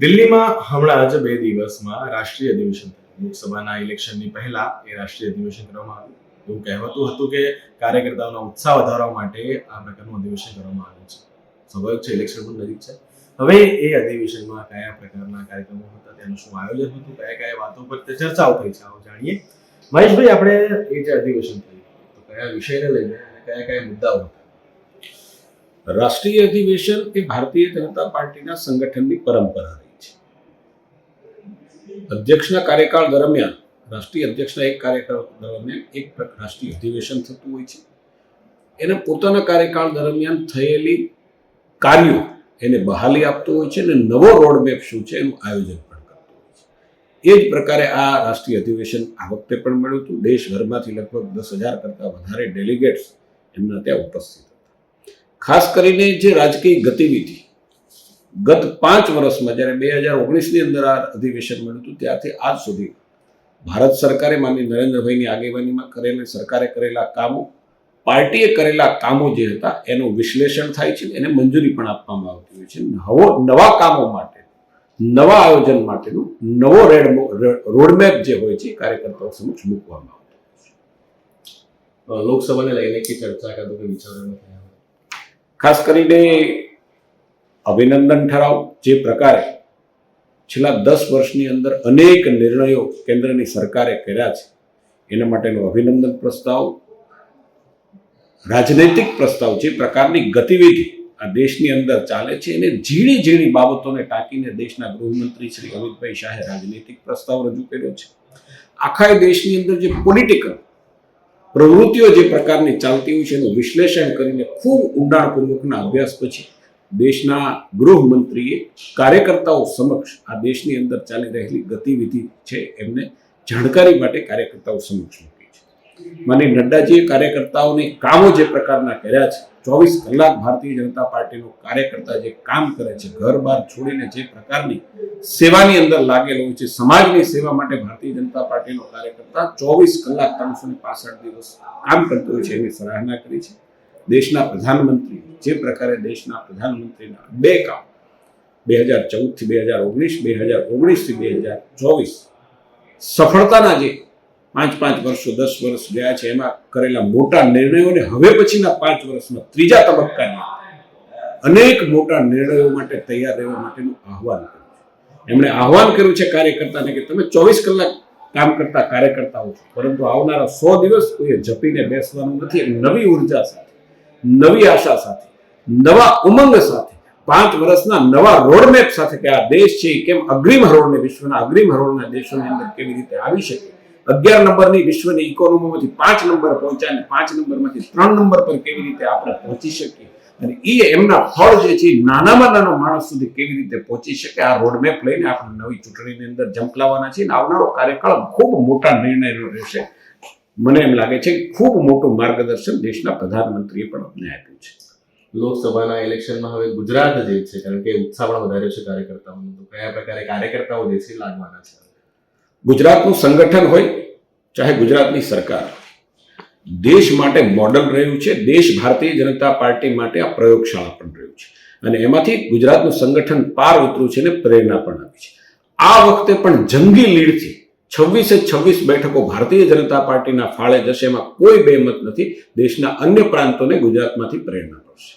દિલ્હીમાં હમણાં જ બે દિવસમાં રાષ્ટ્રીય અધિવેશન લોકસભાના ઇલેક્શનની પહેલા એ રાષ્ટ્રીય અધિવેશન કરવામાં આવ્યું. એવું કહેવાતું હતું કે કાર્યકર્તાઓનો ઉત્સાહ વધારવા માટે આ પ્રકારનું અધિવેશન કરવામાં આવ્યું છે. સ્વાભાવિક છે ઇલેક્શન પણ નજીક છે. હવે એ અધિવેશનમાં કયા પ્રકારના કાર્યક્રમો હતા, તેનું શું આયોજન હતું, કયા કયા વાતો પર તે ચર્ચાઓ થઈ છે, આવો જાણીએ. મહેશભાઈ, આપણે એ જે અધિવેશન થયું, તો કયા વિષયને લઈને કયા કયા મુદ્દાઓ હતા? રાષ્ટ્રીય અધિવેશન એ ભારતીય જનતા પાર્ટીના સંગઠનની પરંપરા અધ્યક્ષના કાર્યકાળ દરમિયાન, રાષ્ટ્રીય અધ્યક્ષના એક કાર્યકાળ દરમિયાન એક રાષ્ટ્રીય અધિવેશન થતું હોય છે. એને પોતાના કાર્યકાળ દરમિયાન થયેલી કાર્યો એને બહાલી આપતો હોય છે અને નવો રોડમેપ શું છે એનું આયોજન પણ કરતો હોય છે. એ જ પ્રકારે આ રાષ્ટ્રીય અધિવેશન આ વખતે પણ મળ્યું હતું. દેશભરમાંથી લગભગ દસ હજાર કરતાં વધારે ડેલિગેટ્સ એમના ત્યાં ઉપસ્થિત હતા. ખાસ કરીને જે રાજકીય ગતિવિધિ ગત પાંચ વર્ષમાં જ્યારે બે હજાર ઓગણીસની અંદર આ અધિવેશન મળ્યું હતું ત્યારથી આજ સુધી ભારત સરકારે માની નરેન્દ્રભાઈની આગેવાનીમાં કરેલા સરકારે કરેલા કામો પાર્ટીએ કરેલા કામો જે હતા એનું વિશ્લેષણ થાય છે એને મંજૂરી પણ આપવામાં આવતી હોય છે. નવો નવા કામો માટે નવા આયોજન માટેનું નવો રેડ રોડમેપ જે હોય છે કાર્યકર્તાઓ સમક્ષ મૂકવામાં આવતો અ, લોકસભાને લઈને કે ચર્ચા કાં તો કે વિચારણા ખાસ કરીને અભિનંદન ઠરાવ જે પ્રકારે છેલ્લા દસ વર્ષની અંદર અનેક નિર્ણયો કેન્દ્રની સરકારે કર્યા છે. એના માટેનો અભિનંદન પ્રસ્તાવ, રાજનૈતિક પ્રસ્તાવ જે પ્રકારની ગતિવિધિ આ દેશની અંદર ચાલે છે એને ઝીણી ઝીણી બાબતોને ટાંકીને દેશના ગૃહમંત્રી શ્રી અમિતભાઈ શાહે રાજનૈતિક પ્રસ્તાવ રજૂ કર્યો છે. આખા દેશની અંદર જે પોલિટિકલ પ્રવૃત્તિઓ જે પ્રકારની ચાલતી હોય છે એનું વિશ્લેષણ કરીને ખૂબ ઊંડાણપૂર્વકના અભ્યાસ પછી દેશના ગૃહમંત્રીએ કાર્યકર્તાઓ સમક્ષ આ દેશની અંદર ચાલી રહેલી ગતિવિધિ છે એમને જાણકારી માટે કાર્યકર્તાઓ સમક્ષ મૂકી છે. માની નડ્ડાજીએ કાર્યકર્તાઓને કામો જે પ્રકારના કર્યા છે, ચોવીસ કલાક ભારતીય જનતા પાર્ટીનો કાર્યકર્તા જે કામ કરે છે, ઘર બહાર છોડીને જે પ્રકારની સેવાની અંદર લાગેલો હોય છે, સમાજની સેવા માટે ભારતીય જનતા પાર્ટીનો કાર્યકર્તા ચોવીસ કલાક ત્રણસો ને પાસઠ દિવસ કામ કરતો હોય છે એની સરાહના કરી છે. દેશના પ્રધાનમંત્રી, જે પ્રકારે દેશના પ્રધાનમંત્રીના બે કામ, બે હજાર ચૌદથી બે હજાર ઓગણીસ, બે હજાર ઓગણીસથી બે હજાર ચોવીસ, સફળતાના જે પાંચ પાંચ વર્ષો, દસ વર્ષ ગયા છે, એમાં કરેલા મોટા નિર્ણયોને હવે પછીના પાંચ વર્ષમાં ત્રીજા તબક્કાની અનેક મોટા નિર્ણયો માટે તૈયાર રહેવા માટેનું આહવાન કર્યું છે. એમણે આહવાન કર્યું છે કાર્યકર્તાને કે તમે ચોવીસ કલાક કામ કરતા કાર્યકર્તાઓ છો, પરંતુ આવનારા સો દિવસ કોઈએ જપીને બેસવાનું નથી નવી ઊર્જા સાથે. નવી આશા સાથે, નવા ઉમંગ સાથે, પાંચ વર્ષના નવા રોડમેપ સાથે કે આ દેશ છે કેમ અગ્રીમ હરોળને વિશ્વના અગ્રીમ હરોળના દેશોની અંદર કેવી રીતે આવી શકે? અગિયાર નંબરની વિશ્વની ઇકોનોમીમાંથી પાંચ નંબર પહોંચ્યા પાંચ નંબરમાંથી ત્રણ નંબર પર કેવી રીતે આપણે પહોંચી શકીએ? અને એ એમના ફળ જે છે નાનામાં નાનો માણસ સુધી કેવી રીતે પહોંચી શકે? આ રોડમેપ લઈને આપણે નવી ચૂંટણીની અંદર ઝંપલાવાના છીએ અને આવનારો કાર્યકાળ ખૂબ મોટા નિર્ણયનો રહેશે મને એમ લાગે છે કે ખૂબ મોટું માર્ગદર્શન દેશના પ્રધાનમંત્રીએ પણ અમને આપ્યું છે. લોકસભાના ઇલેક્શનમાં હવે ગુજરાત જે છે કારણ કે ઉત્સાહ પણ વધારે છે કાર્યકર્તાઓનો. તો કયા પ્રકારે કાર્યકર્તાઓ જે છે લાગવાના છે? ગુજરાતનું સંગઠન હોય ચાહે ગુજરાતની સરકાર. દેશ માટે મોડલ રહ્યું છે દેશ ભારતીય જનતા પાર્ટી માટે આ પ્રયોગશાળા પણ રહ્યું છે. અને એમાંથી ગુજરાતનું સંગઠન પાર ઉતર્યું છે અને પ્રેરણા પણ આપી છે. આ વખતે પણ જંગી લીડથી છવ્વીસે છવ્વીસ બેઠકો ભારતીય જનતા પાર્ટીના ફાળે જશે એમાં કોઈ બેમત નથી. દેશના અન્ય પ્રાંતોને ગુજરાતમાંથી પ્રેરણા મળશે.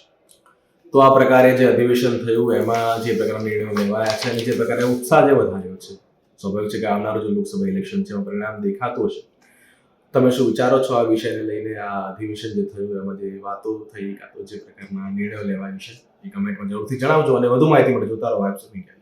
તો આ પ્રકારે જે અધિવેશન થયું, એમાં જે પ્રકારના નિર્ણયો લેવાયા છે અને જે પ્રકારે ઉત્સાહ જે વધાર્યો છે, સ્વાભાવિક છે કે આવનારું જે લોકસભા ઇલેક્શન છે, એમાં પરિણામ દેખાતું હશે તમે શું વિચારો છો આ વિષયને લઈને, આ અધિવેશન જે થયું, એમાં જે વાતો થઈ, કાં તો જે પ્રકારના નિર્ણયો લેવાય છે એ કમેન્ટમાં જરૂરથી જણાવજો અને વધુ માહિતી મળે જોતા રહો વાઇબ્સ ઇન્ડિયા